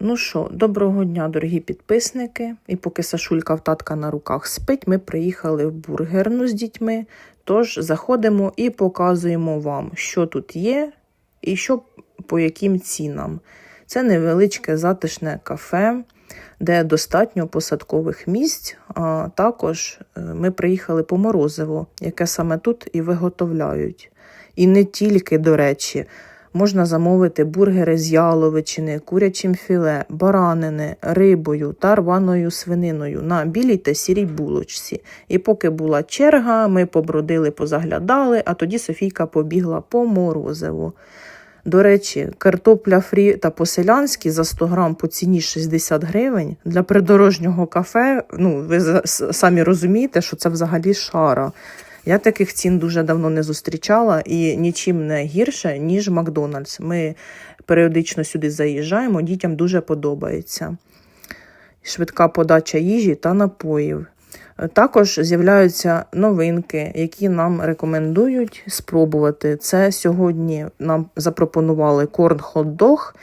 Ну що, доброго дня, дорогі підписники. І поки Сашулька в татка на руках спить, ми приїхали в бургерну з дітьми. Тож заходимо і показуємо вам, що тут є і що по яким цінам. Це невеличке затишне кафе, де достатньо посадкових місць. А також е, ми приїхали по морозиво, яке саме тут і виготовляють. І не тільки, до речі, можна замовити бургери з яловичини, курячим філе, баранини, рибою та рваною свининою на білій та сірій булочці. І поки була черга, ми побродили, позаглядали, а тоді Софійка побігла по морозиву. До речі, картопля фрі та по-селянськи за 100 грам по ціні 60 гривень. Для придорожнього кафе, ну ви самі розумієте, що це взагалі шара. Я таких цін дуже давно не зустрічала і нічим не гірше, ніж Макдональдс. Ми періодично сюди заїжджаємо, дітям дуже подобається. Швидка подача їжі та напоїв. Також з'являються новинки, які нам рекомендують спробувати. Це сьогодні нам запропонували корн хот-дог.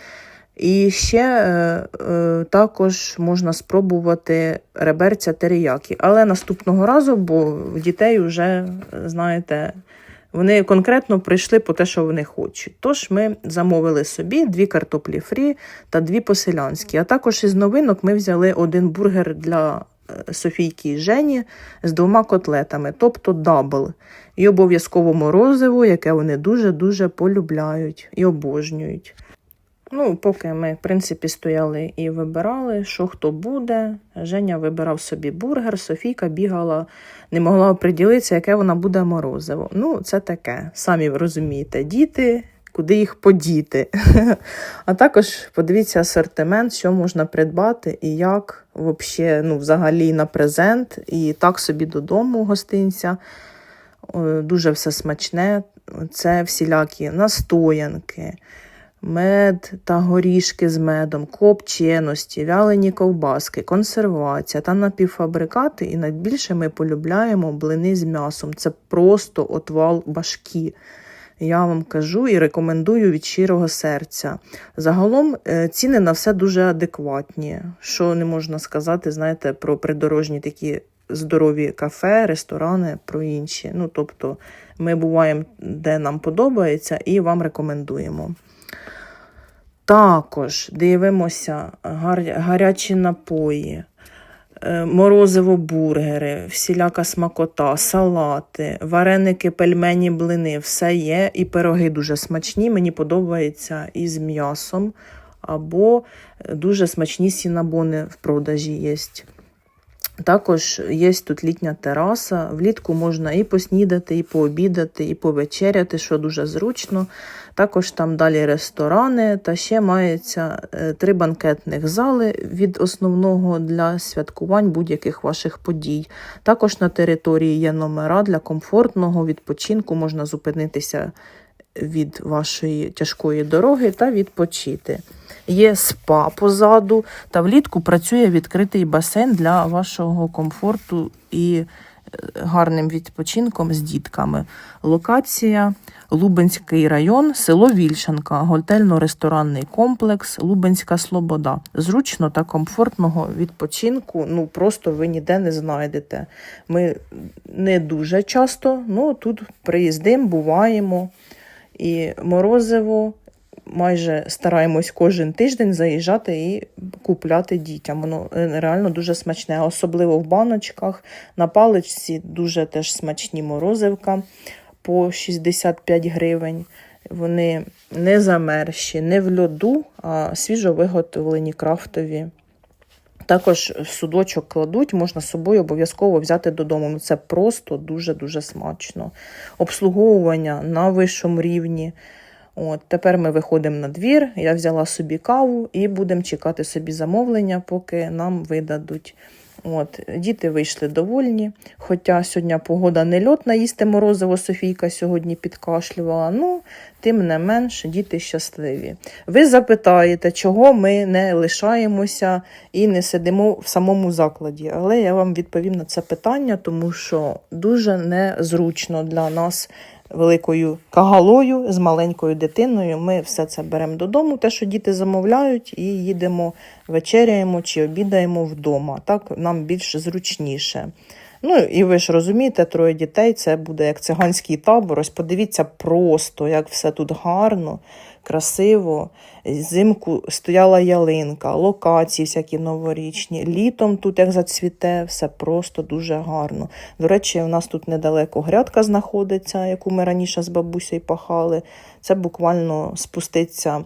І ще е, е, також можна спробувати реберця теріякі. Але наступного разу, бо дітей вже, знаєте, вони конкретно прийшли по те, що вони хочуть. Тож ми замовили собі дві картоплі фрі та дві по-селянськи. А також із новинок ми взяли один бургер для е, Софійки і Жені з двома котлетами, тобто дабл. І обов'язково морозиво, яке вони дуже-дуже полюбляють і обожнюють. Ну, поки ми, в принципі, стояли і вибирали, що хто буде. Женя вибирав собі бургер, Софійка бігала, не могла оприділитися, яке вона буде морозиво. Ну, це таке. Самі розумієте, діти, куди їх подіти. А також подивіться асортимент, що можна придбати і як вообще, ну, взагалі на презент, і так собі додому гостинця. Дуже все смачне. Це всілякі настоянки мед та горішки з медом, копченості, вялені ковбаски, консервація та напівфабрикати. І найбільше ми полюбляємо блини з м'ясом. Це просто отвал башки. Я вам кажу і рекомендую від щирого серця. Загалом е, ціни на все дуже адекватні. Що не можна сказати, знаєте, про придорожні такі здорові кафе, ресторани, про інші. Ну, тобто, ми буваємо, де нам подобається, і вам рекомендуємо. Також дивимося гар- гарячі напої, е, морозиво бургери, всіляка смакота, салати, вареники, пельмені, блини. Все є. І пироги дуже смачні. Мені подобається із м'ясом. Або дуже смачні сінабони в продажі є. Також є тут літня тераса. Влітку можна і поснідати, і пообідати, і повечеряти, що дуже зручно. Також там далі ресторани, та ще мається е, три банкетних зали від основного для святкувань будь-яких ваших подій. Також на території є номера для комфортного відпочинку, можна зупинитися від вашої тяжкої дороги та відпочити. Є спа позаду, та влітку працює відкритий басейн для вашого комфорту і е, гарним відпочинком з дітками. Локація Лубенський район, село Вільшанка, готельно-ресторанний комплекс, Лубенська Слобода. Зручно та комфортного відпочинку. Ну просто ви ніде не знайдете. Ми не дуже часто, ну тут приїздимо, буваємо. І морозиво майже стараємось кожен тиждень заїжджати і купляти дітям. Воно е, реально дуже смачне, особливо в баночках. На паличці дуже теж смачні морозивка по 65 гривень. Вони не замерші, не в льоду, а свіжо виготовлені крафтові. Також судочок кладуть, можна з собою обов'язково взяти додому. Ну, Це просто дуже-дуже смачно. Обслуговування на вищому рівні. От, тепер ми виходимо на двір, я взяла собі каву і будемо чекати собі замовлення, поки нам видадуть. От, діти вийшли довольні. Хоча сьогодні погода не льотна, їсти морозиво Софійка сьогодні підкашлювала. Ну, тим не менш, діти щасливі. Ви запитаєте, чого ми не лишаємося і не сидимо в самому закладі. Але я вам відповім на це питання, тому що дуже незручно для нас великою кагалою, з маленькою дитиною. Ми все це беремо додому, те, що діти замовляють, і їдемо, вечеряємо чи обідаємо вдома. Так нам більш зручніше. Ну і ви ж розумієте, троє дітей це буде як циганський табор. Ось подивіться просто, як все тут гарно, красиво. Зимку стояла ялинка, локації всякі новорічні. Літом тут як зацвіте, все просто дуже гарно. До речі, у нас тут недалеко грядка знаходиться, яку ми раніше з бабусею пахали. Це буквально спуститься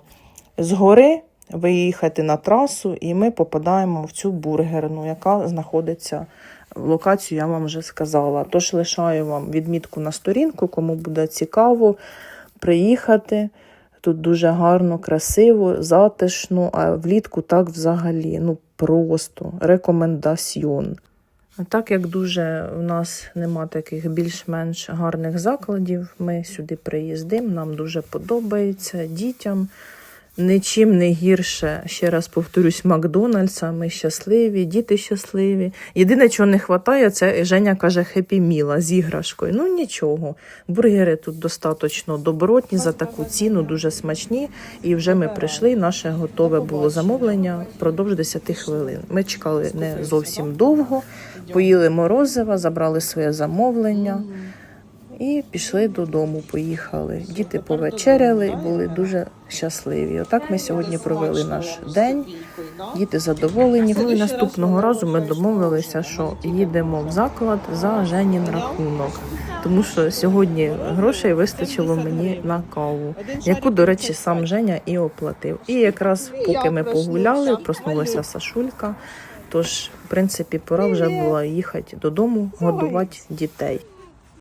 з гори, виїхати на трасу, і ми попадаємо в цю бургерну, яка знаходиться локацію, я вам вже сказала. Тож лишаю вам відмітку на сторінку, кому буде цікаво приїхати. Тут дуже гарно, красиво, затишно, а влітку так взагалі. Ну просто рекомендаціон. Так як дуже у нас нема таких більш-менш гарних закладів, ми сюди приїздимо, нам дуже подобається дітям. Нічим не гірше, ще раз повторюсь, Макдональдса. Ми щасливі, діти щасливі. Єдине, чого не вистачає, це Женя каже хеппі міла з іграшкою. Ну нічого. Бургери тут достатньо добротні за таку ціну, дуже смачні. І вже ми прийшли. Наше готове було замовлення впродовж 10 хвилин. Ми чекали не зовсім довго, поїли морозива, забрали своє замовлення. І пішли додому, поїхали. Діти повечеряли і були дуже щасливі. Отак ми сьогодні провели наш день. Діти задоволені. Ну і наступного разу ми домовилися, що їдемо в заклад за Женін рахунок. Тому що сьогодні грошей вистачило мені на каву, яку, до речі, сам Женя і оплатив. І якраз поки ми погуляли, проснулася Сашулька. Тож, в принципі, пора вже була їхати додому, годувати дітей.